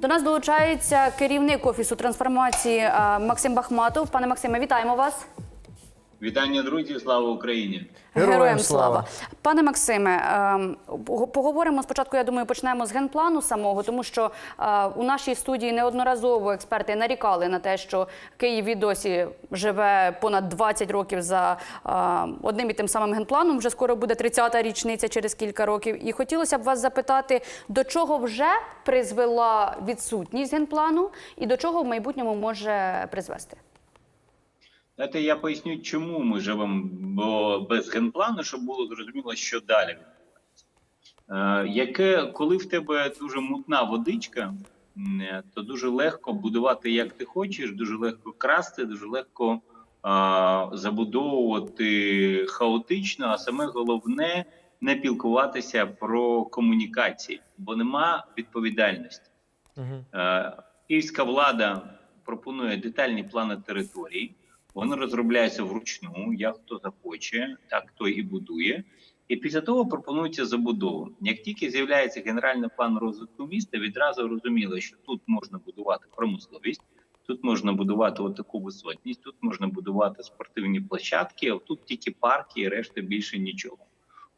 До нас долучається керівник офісу трансформації е, Максим Бахматов. Пане Максиме, вітаємо вас. Вітання, друзі! Слава Україні! Героям слава. Пане Максиме, ем, поговоримо спочатку. Я думаю, почнемо з генплану самого, тому що е, у нашій студії неодноразово експерти нарікали на те, що Київ і досі живе понад 20 років за е, одним і тим самим генпланом. Вже скоро буде 30-та річниця через кілька років. І хотілося б вас запитати, до чого вже призвела відсутність генплану, і до чого в майбутньому може призвести. Знаєте, я поясню, чому ми живемо без генплану, щоб було зрозуміло, що далі відбувається. Е, яке, коли в тебе дуже мутна водичка, то дуже легко будувати як ти хочеш, дуже легко красти, дуже легко а, забудовувати хаотично, а саме головне не пілкуватися про комунікації, бо нема відповідальності. Е, Київська влада пропонує детальні плани територій. Вони розробляються вручну, як хто захоче, так той і будує. І після того пропонується забудова. Як тільки з'являється генеральний план розвитку міста, відразу розуміло, що тут можна будувати промисловість, тут можна будувати отаку висотність, тут можна будувати спортивні площадки, а тут тільки парки і решта більше нічого.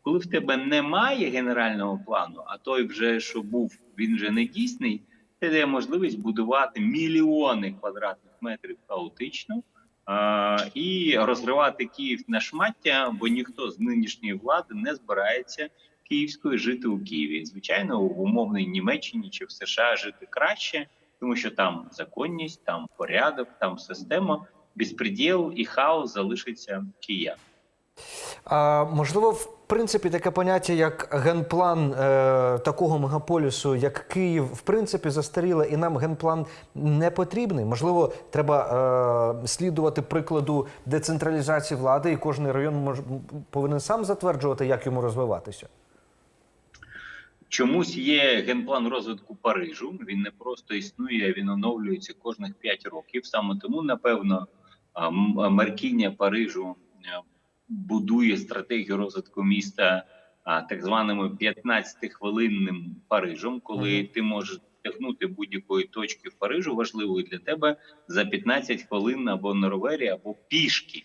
Коли в тебе немає генерального плану, а той вже що був, він вже не дійсний, це дає можливість будувати мільйони квадратних метрів хаотично і розривати Київ на шмаття, бо ніхто з нинішньої влади не збирається київською жити у Києві. Звичайно, в умовній Німеччині чи в США жити краще, тому що там законність, там порядок, там система, безпреділ і хаос залишиться киян. А, можливо, в принципі, таке поняття, як генплан е, такого мегаполісу, як Київ, в принципі, застаріле, і нам генплан не потрібний. Можливо, треба е, слідувати прикладу децентралізації влади, і кожен район мож, повинен сам затверджувати, як йому розвиватися. Чомусь є генплан розвитку Парижу. Він не просто існує, він оновлюється кожних 5 років. Саме тому, напевно, Маркіння Парижу е, будує стратегію розвитку міста а, так званим 15-хвилинним Парижем, коли ти можеш тягнути будь-якої точки в Парижу важливої для тебе за 15 хвилин або на ровері, або пішки.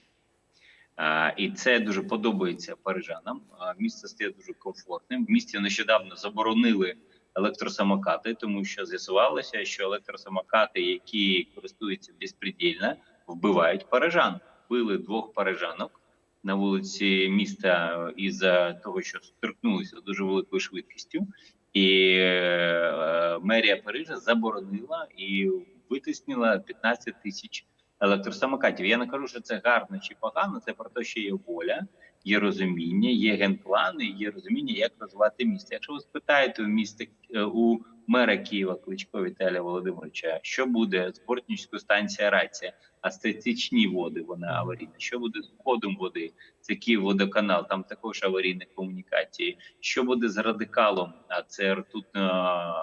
А, і це дуже подобається парижанам. А, місце стає дуже комфортним. В місті нещодавно заборонили електросамокати, тому що з'ясувалося, що електросамокати, які користуються безпредельно, вбивають парижан. Вбили двох парижанок на вулиці міста із-за того, що сторкнулися дуже великою швидкістю, і е, мерія Парижа заборонила і витисніла 15 тисяч електросамокатів. Я не кажу, що це гарно чи погано. Це про те, що є воля, є розуміння, є генплани, є розуміння, як розвивати місто. Якщо ви спитаєте у міста е, у мера Києва Кличко Віталія Володимировича, що буде з Бортнівською станція Рація, а статичні води, вона аварійна. Що буде з входом води? Це Київводоканал, там також аварійні комунікації. Що буде з радикалом? А це ртутна,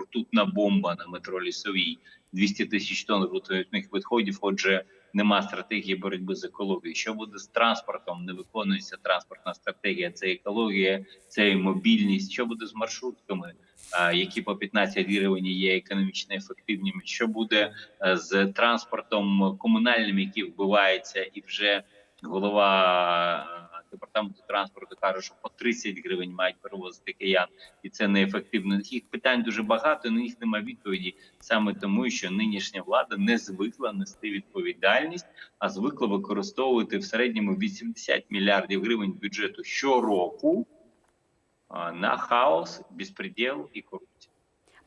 ртутна бомба на метро Лісовій. 200 тисяч тонн ртутних відходів. Отже, нема стратегії боротьби з екологією. Що буде з транспортом? Не виконується транспортна стратегія. Це екологія, це мобільність. Що буде з маршрутками, які по 15 гривень є економічно ефективними? Що буде е, з транспортом комунальним, який вбивається, і вже голова департаменту транспорту каже, що по 30 гривень мають перевозити киян, і це неефективно. Їх питань дуже багато, на них немає відповіді саме тому, що нинішня влада не звикла нести відповідальність, а звикла використовувати в середньому 80 мільярдів гривень бюджету щороку на хаос, безпреділ і корупцію.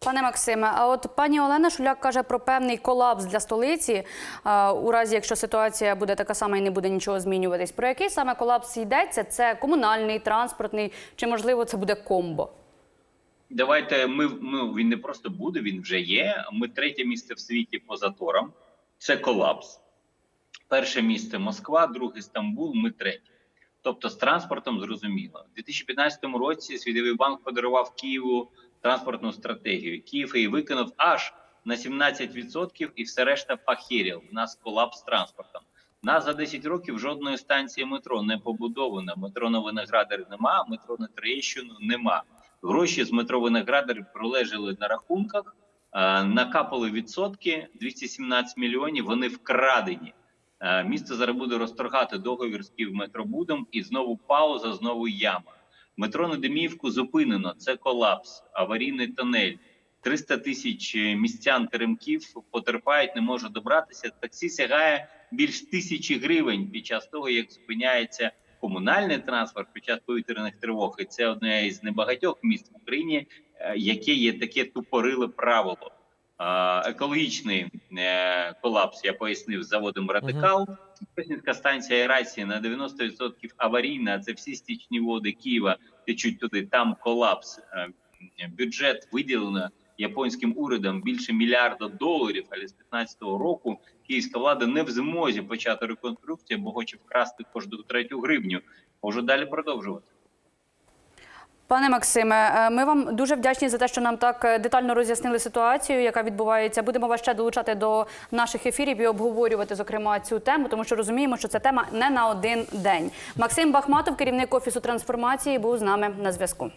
Пане Максиме, а от пані Олена Шуляк каже про певний колапс для столиці е, у разі, якщо ситуація буде така сама і не буде нічого змінюватись. Про який саме колапс йдеться? Це комунальний, транспортний чи можливо це буде комбо? Давайте ми ну він не просто буде, він вже є. Ми третє місце в світі по заторам. Це колапс. Перше місце Москва, друге Стамбул. Ми третє. Тобто з транспортом зрозуміло. У 2015 році Світовий банк подарував Києву транспортну стратегію. Київ її виконав аж на 17% і все решта пахірів. У нас колапс транспортом. Нас за 10 років жодної станції метро не побудовано. Метро на Виноградарі нема, метро на Троєщину нема. Гроші з метро Виноградар пролежали на рахунках Е, накапали відсотки 217 мільйонів. Вони вкрадені. Е, місто зараз буде розторгати договір з Київметробудом і знову пауза, знову яма. Метро на Деміївку зупинено. Це колапс, аварійний тунель. 300 тисяч містян теремків потерпають, не можуть добратися. Таксі сягає більш тисячі гривень під час того, як зупиняється комунальний транспорт під час повітряних тривог. І це одне із небагатьох міст в Україні, е, яке є таке тупориле правило. Екологічний е, колапс я пояснив з заводом Радикал. Пресненська станція аерації на 90% аварійна. Це всі стічні води Києва течуть туди. Там колапс. Е, Бюджет виділено японським урядом більше мільярда доларів. Але з 15-го року київська влада не в змозі почати реконструкцію, бо хоче вкрасти кожну третю гривню. Може далі продовжувати. Пане Максиме, е, ми вам дуже вдячні за те, що нам так е, детально роз'яснили ситуацію, яка відбувається. Будемо вас ще долучати до наших ефірів і обговорювати, зокрема, цю тему, тому що розуміємо, що ця тема не на один день. Максим Бахматов, керівник офісу трансформації, був з нами на зв'язку.